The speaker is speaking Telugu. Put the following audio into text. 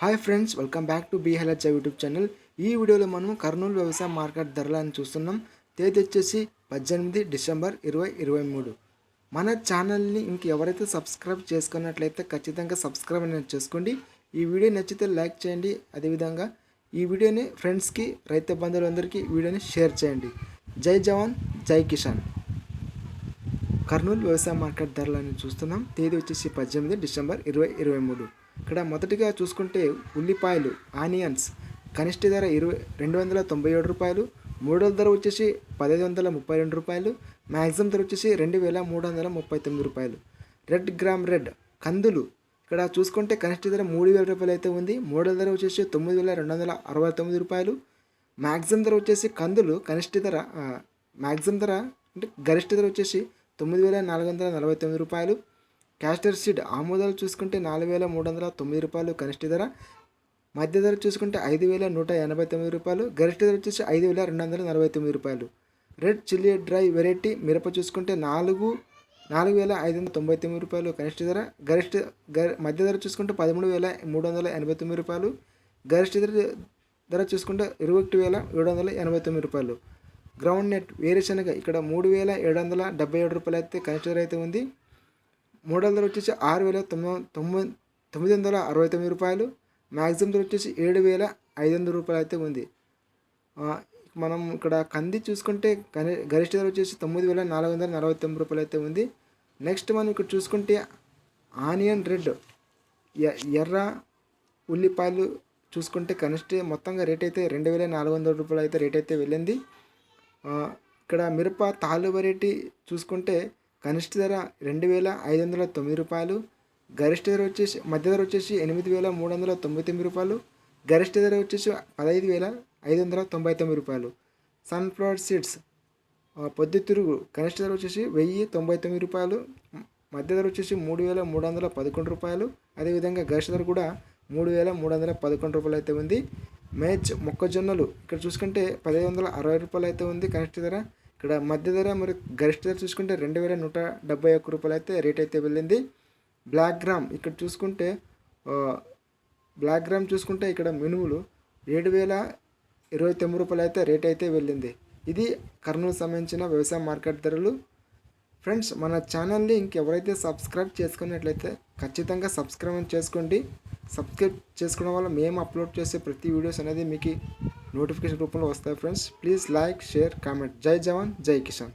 Hi friends welcome back to be హెలచ్ యూట్యూబ్ ఛానల్. ఈ వీడియోలో మనం కర్నూలు వ్యవసాయ మార్కెట్ ధరలను చూస్తున్నాం. తేదీ వచ్చేసి పద్దెనిమిది డిసెంబర్ ఇరవై ఇరవై మూడు. మన ఛానల్ని ఇంక ఎవరైతే సబ్స్క్రైబ్ చేసుకున్నట్లయితే ఖచ్చితంగా సబ్స్క్రైబ్ అనేది చేసుకోండి. ఈ వీడియో నచ్చితే లైక్ చేయండి. అదేవిధంగా ఈ వీడియోని ఫ్రెండ్స్కి రైతు బంధువులందరికీ వీడియోని షేర్ చేయండి. జై జవాన్ జై కిషాన్ కర్నూలు వ్యవసాయ మార్కెట్ ధరలను చూస్తున్నాం. తేదీ వచ్చేసి పద్దెనిమిది డిసెంబర్ ఇరవై ఇరవై మూడు. ఇక్కడ మొదటిగా చూసుకుంటే ఉల్లిపాయలు ఆనియన్స్. కనిష్ట ధర ఇరవై రెండు వందల తొంభై ఏడు రూపాయలు. మూడో ధర వచ్చేసి పదహైదు వందల ముప్పై రెండు రూపాయలు. మ్యాక్సిమం ధర వచ్చేసి రెండు వేల మూడు వందల ముప్పై తొమ్మిది రూపాయలు. రెడ్ గ్రామ్ రెడ్ కందులు. ఇక్కడ చూసుకుంటే కనిష్ట ధర మూడు వేల రూపాయలు అయితే ఉంది. మూడో ధర వచ్చేసి తొమ్మిది వేల రెండు వందల అరవై తొమ్మిది రూపాయలు. మ్యాక్సిమం ధర వచ్చేసి కందులు కనిష్ట ధర మ్యాక్సిమం ధర అంటే గరిష్ట ధర వచ్చేసి తొమ్మిది వేల నాలుగు వందల నలభై తొమ్మిది రూపాయలు. క్యాస్టర్ సీడ్ ఆమోదాలు చూసుకుంటే నాలుగు వేల మూడు వందల తొమ్మిది రూపాయలు కనిష్ట ధర మధ్య ధర చూసుకుంటే ఐదు వేల నూట ఎనభై తొమ్మిది రూపాయలు గరిష్ట ధర వచ్చేసి ఐదు వేల రెండు వందల నలభై తొమ్మిది రూపాయలు. రెడ్ చిల్లీ డ్రై వెరైటీ మిరప చూసుకుంటే నాలుగు నాలుగు వేల ఐదు వందల తొంభై తొమ్మిది రూపాయలు కనిష్ట ధర గరిష్ట గరి మధ్య ధర చూసుకుంటే పదమూడు వేల మూడు వందల ఎనభై తొమ్మిది రూపాయలు గరిష్ట ధర ధర చూసుకుంటే ఇరవై ఒకటి వేల ఏడు వందల ఎనభై తొమ్మిది రూపాయలు. గ్రౌండ్ నెట్ వేరుశనగ ఇక్కడ మూడు వేల ఏడు వందల డెబ్బై ఏడు రూపాయలు అయితే కనిష్ట ధర అయితే ఉంది. మూడు వందలు వచ్చేసి ఆరు వేల తొమ్మిది తొమ్మిది తొమ్మిది వందల అరవై తొమ్మిది రూపాయలు. మ్యాక్సిమం ధర వచ్చేసి ఏడు వేల ఐదు వందల రూపాయలు అయితే ఉంది. మనం ఇక్కడ కంది చూసుకుంటే గని గరిష్ట ధర వచ్చేసి తొమ్మిది వేల నాలుగు వందల నలభై తొమ్మిది రూపాయలు అయితే ఉంది. నెక్స్ట్ మనం ఇక్కడ చూసుకుంటే ఆనియన్ రెడ్. ఎర్ర ఉల్లిపాయలు చూసుకుంటే కనిష్ట మొత్తంగా రేట్ అయితే రెండు వేల నాలుగు వందల రూపాయలు అయితే రేట్ అయితే వెళ్ళింది ఇక్కడ మిరప తాలు వెరైటీ చూసుకుంటే కనిష్ట ధర రెండు వేల ఐదు వందల తొమ్మిది రూపాయలు గరిష్ట ధర వచ్చేసి మధ్య ధర వచ్చేసి ఎనిమిది వేల మూడు వందల తొంభై తొమ్మిది రూపాయలు గరిష్ట ధర వచ్చేసి పదహైదు వేల ఐదు వందల తొంభై తొమ్మిది రూపాయలు. సన్ఫ్లవర్ సీడ్స్ పొద్దుతిరుగు కనిష్ట ధర వచ్చేసి వెయ్యి తొంభై తొమ్మిది రూపాయలు మధ్య ధర వచ్చేసి మూడు వేల మూడు వందల పదకొండు రూపాయలు. అదేవిధంగా గరిష్ట ధర కూడా మూడు వేల మూడు వందల పదకొండు రూపాయలు అయితే ఉంది. మేజ్ మొక్కజొన్నలు ఇక్కడ చూసుకుంటే పదిహేను వందల అరవై రూపాయలు అయితే ఉంది కనిష్ట ధర. ఇక్కడ మధ్య ధర మరి గరిష్ట ధర చూసుకుంటే రెండు వేల నూట డెబ్బై ఒక్క రూపాయలు అయితే రేట్ అయితే వెళ్ళింది. బ్లాక్ గ్రామ్ ఇక్కడ చూసుకుంటే బ్లాక్ గ్రామ్ చూసుకుంటే ఇక్కడ మినుములు ఏడు వేల ఇరవై తొమ్మిది రూపాయలు అయితే రేట్ అయితే వెళ్ళింది. ఇది కర్నూలు సంబంధించిన వ్యవసాయ మార్కెట్ ధరలు. ఫ్రెండ్స్ మన ఛానల్ని ఇంకెవరైతే సబ్స్క్రైబ్ చేసుకున్నట్లయితే ఖచ్చితంగా సబ్స్క్రైబ్ చేసుకోండి. సబ్స్క్రైబ్ చేసుకోవడం వల్ల మేము అప్లోడ్ చేసే ప్రతి వీడియోస్ అనేది మీకు నోటిఫికేషన్ రూపంలో వస్తాయి friends please like share comment జై జవాన్ జై కిసాన్.